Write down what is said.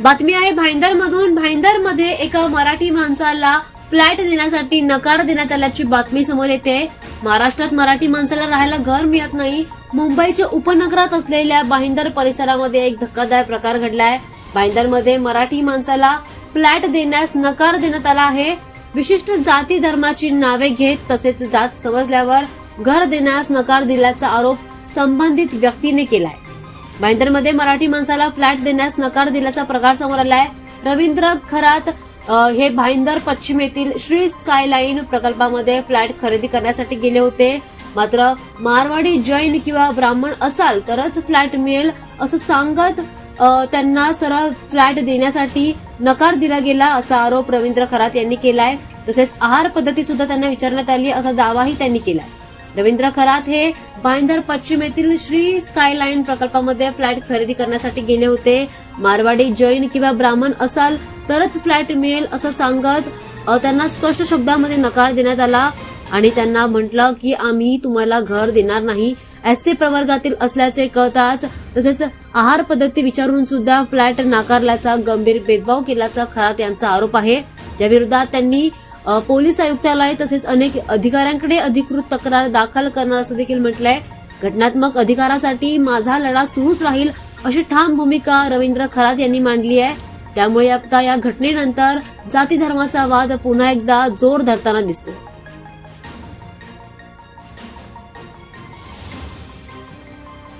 बातमी आहे भाईंदर मधून भाईंदरमध्ये एका मराठी माणसाला फ्लॅट देण्यासाठी नकार देण्यात आल्याची बातमी समोर येते. महाराष्ट्रात मराठी माणसाला राहायला घर मिळत नाही. मुंबईच्या उपनगरात असलेल्या भाईंदर परिसरामध्ये एक धक्कादायक प्रकार घडलाय. भाईंदरमध्ये मराठी माणसाला फ्लॅट देण्यास नकार देण्यात आला आहे. विशिष्ट जाती धर्माची नावे घेत तसेच जात समजल्यावर घर देण्यास नकार दिल्याचा आरोप संबंधित व्यक्तीने केलाय. भाईंदरमध्ये मराठी माणसाला फ्लॅट देण्यास नकार दिल्याचा प्रकार समोर आलाय. रवींद्र खरात हे भाईंदर पश्चिमेतील श्री स्कायलाईन प्रकल्पामध्ये फ्लॅट खरेदी करण्यासाठी गेले होते. मात्र मारवाडी जैन किंवा ब्राह्मण असाल तरच फ्लॅट मिळेल असं सांगत त्यांना सरळ फ्लॅट देण्यासाठी नकार दिला गेला असा आरोप रवींद्र खरात यांनी केलाय. तसेच आहार पद्धती सुद्धा त्यांना विचारण्यात आली असा दावाही त्यांनी केलाय. रवींद्र खरात हे भाईंदर पश्चिम येथील श्री स्कायलाईन प्रकल्पामध्ये फ्लॅट खरेदी करण्यासाठी गेले होते. मारवाडी जैन किंवा ब्राह्मण असाल तरच फ्लॅट मिळेल असं सांगत त्यांना स्पष्ट शब्दामध्ये नकार देण्यात आला आणि त्यांना म्हटलं की आम्ही तुम्हाला घर देणार नाही. एस प्रवर्गातील असल्याचे कळताच तसेच आहार पद्धती विचारून सुद्धा फ्लॅट नाकारल्याचा गंभीर भेदभाव केल्याचा खरात यांचा आरोप आहे. ज्या विरोधात त्यांनी पोलीस आयुक्तालय तसेच अनेक अधिकाऱ्यांकडे अधिकृत तक्रार दाखल करणार असं देखील म्हटलंय. घटनात्मक अधिकारासाठी माझा लढा सुरूच राहील अशी ठाम भूमिका रवींद्र खरात यांनी मांडली आहे. त्यामुळे आता या घटनेनंतर जाती धर्माचा वाद पुन्हा एकदा जोर धरताना दिसतोय.